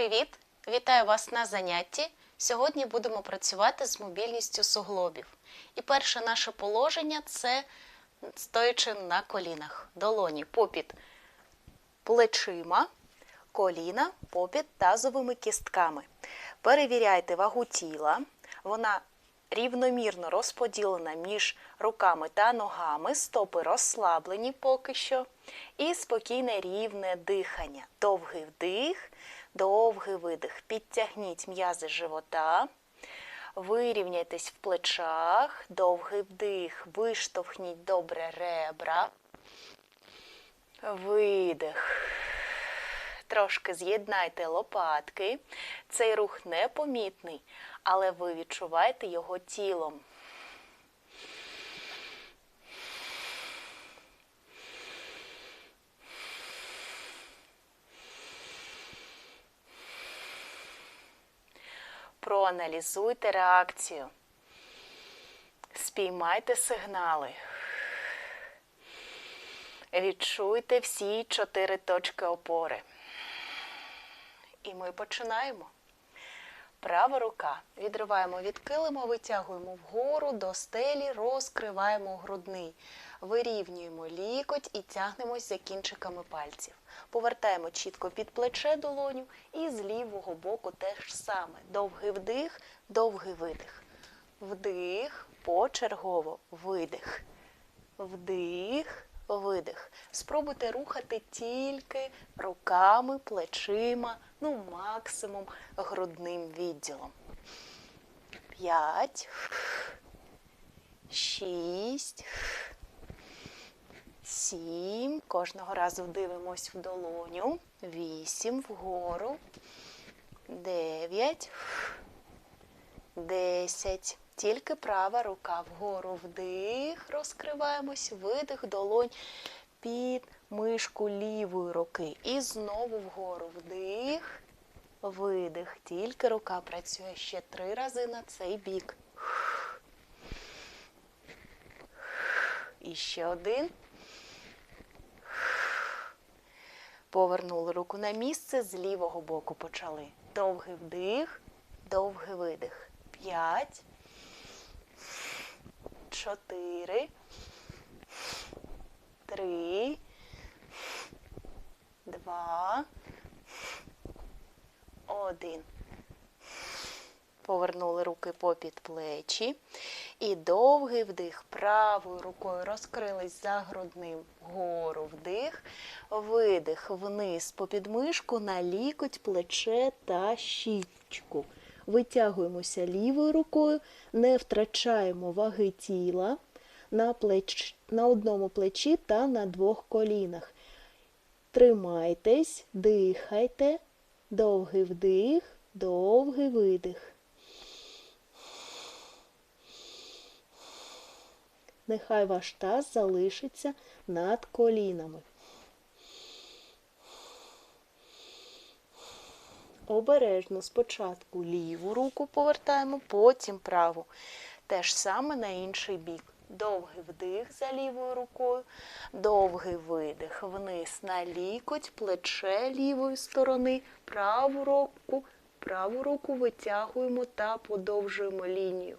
Привіт! Вітаю вас на занятті. Сьогодні будемо працювати з мобільністю суглобів. І перше наше положення це стоячи на колінах. Долоні попід плечима, коліна попід тазовими кістками. Перевіряйте вагу тіла. Вона рівномірно розподілена між руками та ногами, стопи розслаблені поки що. І спокійне рівне дихання. Довгий вдих, довгий видих. Підтягніть м'язи живота. Вирівняйтесь в плечах, довгий вдих, виштовхніть добре ребра. Видих. Трошки з'єднайте лопатки. Цей рух непомітний, але ви відчуваєте його тілом. Проаналізуйте реакцію. Спіймайте сигнали. Відчуйте всі чотири точки опори. І ми починаємо. Права рука. Відриваємо від килима, витягуємо вгору до стелі, розкриваємо грудний. Вирівнюємо лікоть і тягнемось за кінчиками пальців. Повертаємо чітко під плече долоню і з лівого боку теж саме. Довгий вдих, довгий видих. Вдих, почергово, видих. Вдих, видих. Спробуйте рухати тільки руками, плечима, ну максимум грудним відділом. П'ять, шість, сім. Кожного разу дивимось в долоню. Вісім вгору. Дев'ять. Десять. Тільки права рука вгору вдих, розкриваємось, видих, долонь під мишку лівої руки. І знову вгору вдих, видих. Тільки рука працює ще три рази на цей бік. І ще один. Повернули руку на місце, з лівого боку почали. Довгий вдих, довгий видих. П'ять чотири, три, два, один. Повернули руки попід плечі. І довгий вдих. Правою рукою розкрились за грудним вгору вдих, видих вниз по підмишку на лікоть, плече та щічку. Витягуємося лівою рукою, не втрачаємо ваги тіла на, плеч... на одному плечі та на двох колінах. Тримайтесь, дихайте, довгий вдих, довгий видих. Нехай ваш таз залишиться над колінами. Обережно спочатку ліву руку повертаємо, потім праву. Те ж саме на інший бік. Довгий вдих за лівою рукою, довгий видих вниз на лікоть, плече лівої сторони, праву руку, праву руку витягуємо та подовжуємо лінію.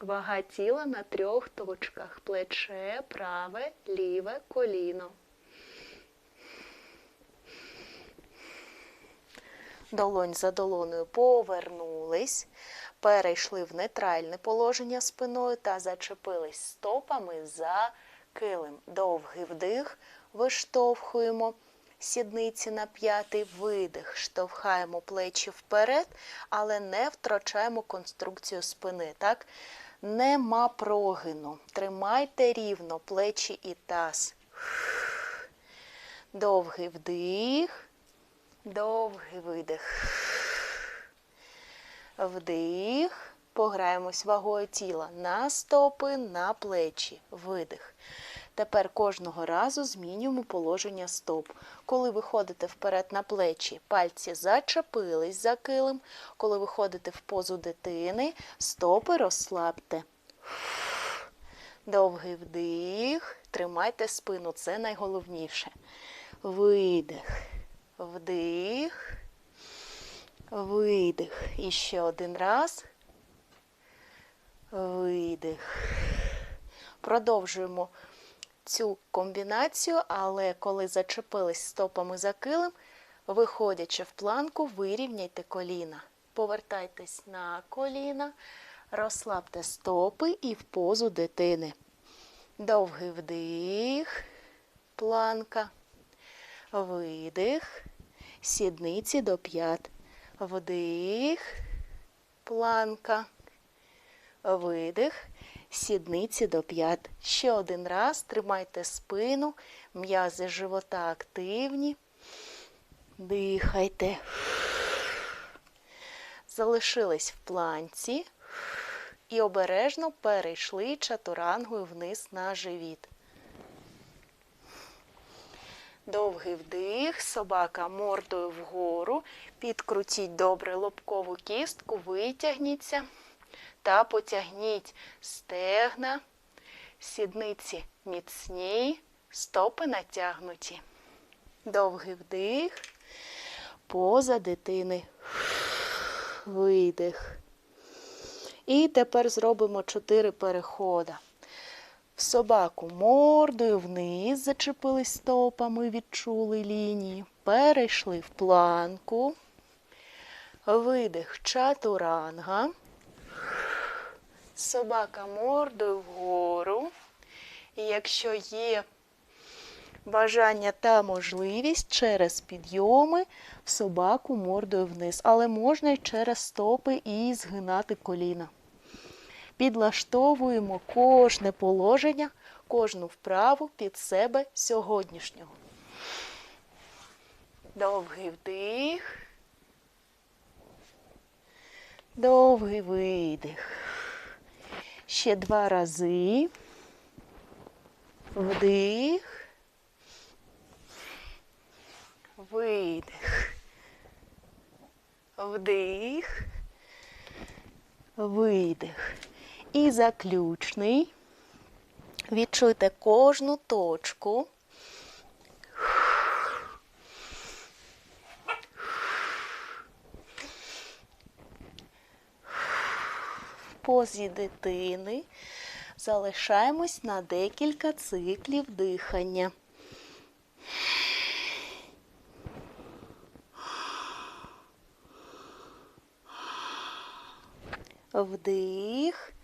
Вага тіла на трьох точках. Плече, праве, ліве, коліно. Долонь за долоною повернулись, перейшли в нейтральне положення спиною та зачепились стопами за килим. Довгий вдих, виштовхуємо сідниці на п'ятий видих, штовхаємо плечі вперед, але не втрачаємо конструкцію спини. Так? Нема прогину. Тримайте рівно плечі і таз. Довгий вдих. Довгий видих. Вдих. Пограємось вагою тіла на стопи, на плечі. Видих. Тепер кожного разу змінюємо положення стоп. Коли виходите вперед на плечі, пальці зачепились за килим. Коли виходите в позу дитини, стопи розслабте. Довгий вдих. Тримайте спину, це найголовніше. Видих. Вдих. Видих. І ще один раз. Видих. Продовжуємо цю комбінацію, але коли зачепились стопами за килим, виходячи в планку, вирівняйте коліна. Повертайтесь на коліна, розслабте стопи і в позу дитини. Довгий вдих, планка, видих, сідниці до п'ят. Вдих, планка, видих, сідниці до п'ят. Ще один раз тримайте спину, м'язи живота активні. Дихайте. Залишились в планці і обережно перейшли чатурангою вниз на живіт. Довгий вдих, собака мордою вгору. Підкрутіть добре лобкову кістку, витягніться та потягніть стегна, сідниці міцні, стопи натягнуті. Довгий вдих, поза дитини. Видих. І тепер зробимо чотири переходи. В собаку мордою вниз зачепились стопами, відчули лінію. Перейшли в планку. Видих чатуранга. Собака мордою вгору. І якщо є бажання та можливість через підйоми в собаку мордою вниз. Але можна й через стопи і згинати коліна. Підлаштовуємо кожне положення, кожну вправу під себе сьогоднішнього. Довгий вдих. Довгий видих. Ще два рази. Вдих. Видих. Вдих. Видих. І заключний. Відчуйте кожну точку. В позі дитини залишаємось на декілька циклів дихання. Вдих.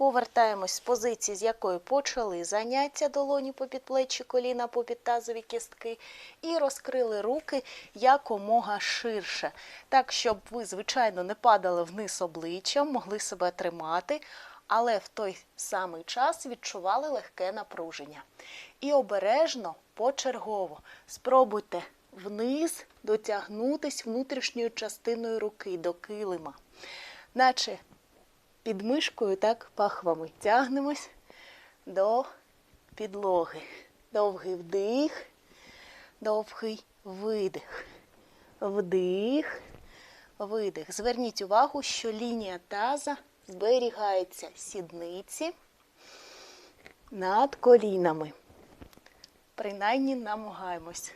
Повертаємось з позиції, з якої почали заняття долоні по підплечі, коліна по підтазові кістки, і розкрили руки якомога ширше. Так, щоб ви, звичайно, не падали вниз обличчям, могли себе тримати, але в той самий час відчували легке напруження. І обережно, почергово спробуйте вниз дотягнутись внутрішньою частиною руки до килима. Наче під мишкою так пахвами тягнемось до підлоги. Довгий вдих, довгий видих. Вдих, видих. Зверніть увагу, що лінія таза зберігається сідниці над колінами. Принаймні намагаємось.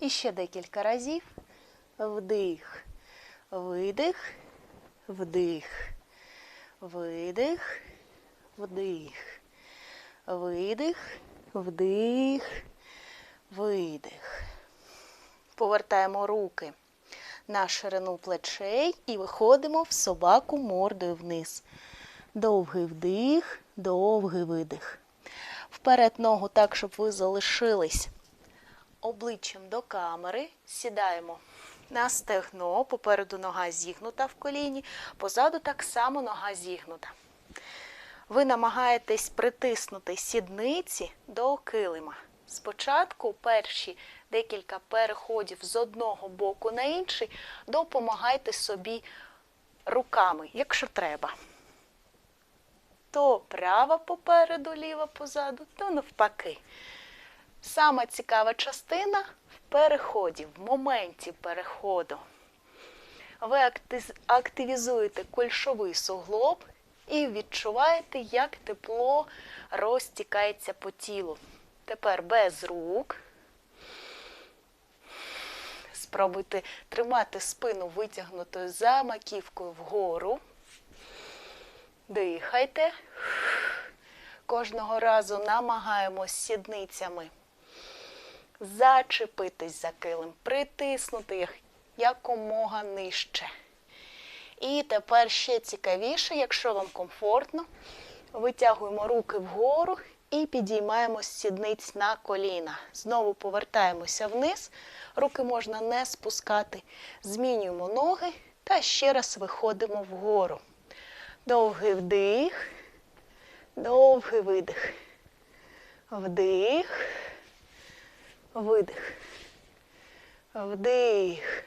І ще декілька разів. Вдих, видих, вдих, видих, вдих, видих, вдих, видих. Повертаємо руки на ширину плечей і виходимо в собаку мордою вниз. Довгий вдих, довгий видих. Вперед ногу так, щоб ви залишились обличчям до камери. Сідаємо на стегно, попереду нога зігнута в коліні, позаду так само нога зігнута. Ви намагаєтесь притиснути сідниці до килима. Спочатку перші декілька переходів з одного боку на інший допомагайте собі руками, якщо треба. То права попереду, ліва позаду, то навпаки. Сама цікава частина переході, в моменті переходу. ви активізуєте кульшовий суглоб і відчуваєте, як тепло розтікається по тілу. Тепер без рук. Спробуйте тримати спину витягнутою за маківкою вгору. Дихайте. Кожного разу намагаємось сідницями зачепитись за килим, притиснути їх якомога нижче. І тепер ще цікавіше, якщо вам комфортно, витягуємо руки вгору і підіймаємо з сідниць на коліна. Знову повертаємося вниз, руки можна не спускати. Змінюємо ноги та ще раз виходимо вгору. Довгий вдих, довгий видих. Вдих, видих. Вдих,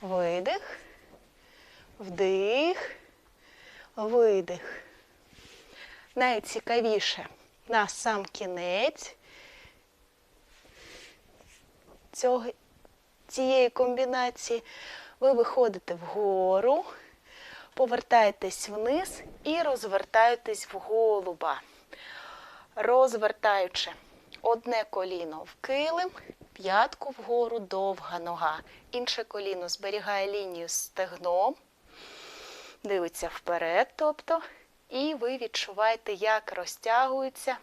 видих, вдих, видих. Найцікавіше на сам кінець цього, цієї комбінації ви виходите вгору, повертаєтесь вниз і розвертаєтесь в голуба. Розвертаючи одне коліно в килим, п'ятку вгору, довга нога. Інше коліно зберігає лінію стегном, дивиться вперед, тобто, і ви відчуваєте, як розтягується,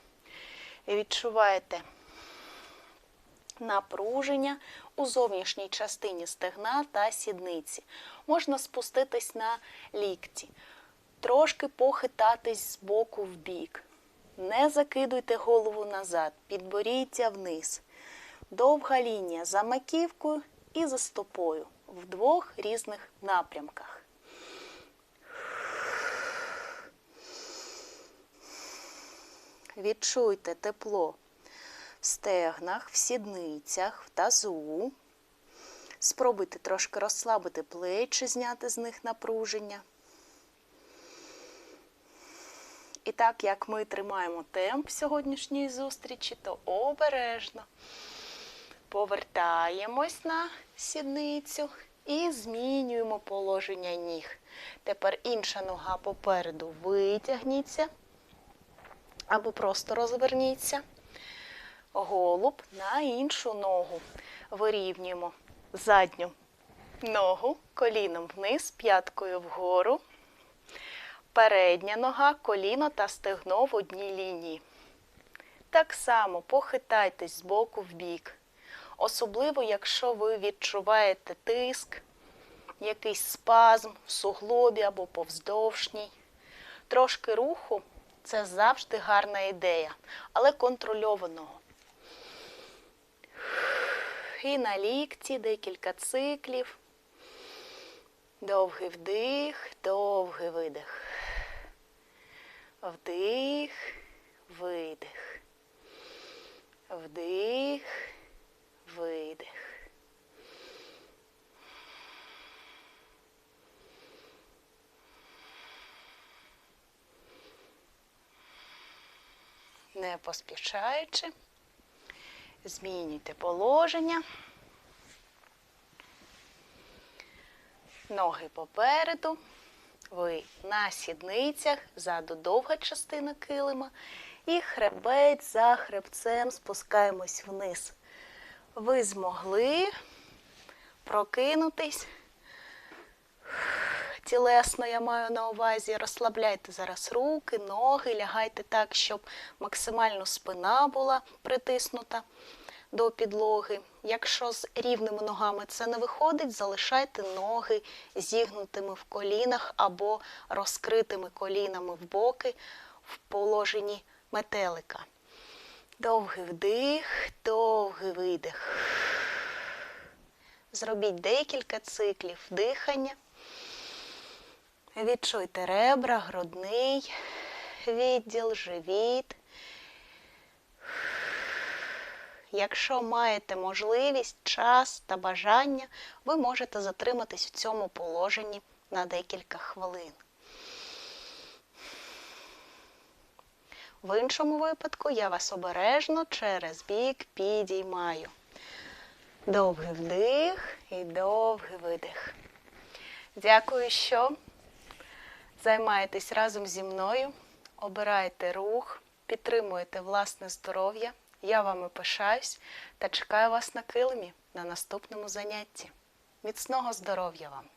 відчуваєте напруження у зовнішній частині стегна та сідниці. Можна спуститись на лікті, трошки похитатись з боку в бік. Не закидуйте голову назад, підборіддя вниз. Довга лінія за маківкою і за стопою в двох різних напрямках. Відчуйте тепло в стегнах, в сідницях, в тазу. Спробуйте трошки розслабити плечі, зняти з них напруження. І так як ми тримаємо темп сьогоднішньої зустрічі, то обережно повертаємось на сідницю і змінюємо положення ніг. Тепер інша нога попереду витягніться або просто розверніться. Голуб на іншу ногу. Вирівнюємо задню ногу коліном вниз, п'яткою вгору. Передня нога, коліно та стегно в одній лінії. Так само похитайтесь з боку в бік. Особливо, якщо ви відчуваєте тиск, якийсь спазм в суглобі або повздовжній. Трошки руху це завжди гарна ідея, але контрольованого. І на лікті декілька циклів. Довгий вдих, довгий видих. Вдих, видих. Вдих, видих. Не поспішаючи, змінюйте положення. Ноги попереду. Ви на сідницях, ззаду довга частина килима. І хребець за хребцем спускаємось вниз. Ви змогли прокинутись. Тілесно я маю на увазі. Розслабляйте зараз руки, ноги, лягайте так, щоб максимально спина була притиснута до підлоги. Якщо з рівними ногами це не виходить, залишайте ноги зігнутими в колінах або розкритими колінами в боки в положенні метелика. Довгий вдих, довгий видих. Зробіть декілька циклів дихання. Відчуйте ребра, грудний відділ, живіт. Якщо маєте можливість, час та бажання, ви можете затриматись в цьому положенні на декілька хвилин. В іншому випадку я вас обережно через бік підіймаю. Довгий вдих і довгий видих. Дякую, що займаєтесь разом зі мною, обираєте рух, підтримуєте власне здоров'я. Я вами пишаюсь та чекаю вас на килимі на наступному занятті. Міцного здоров'я вам!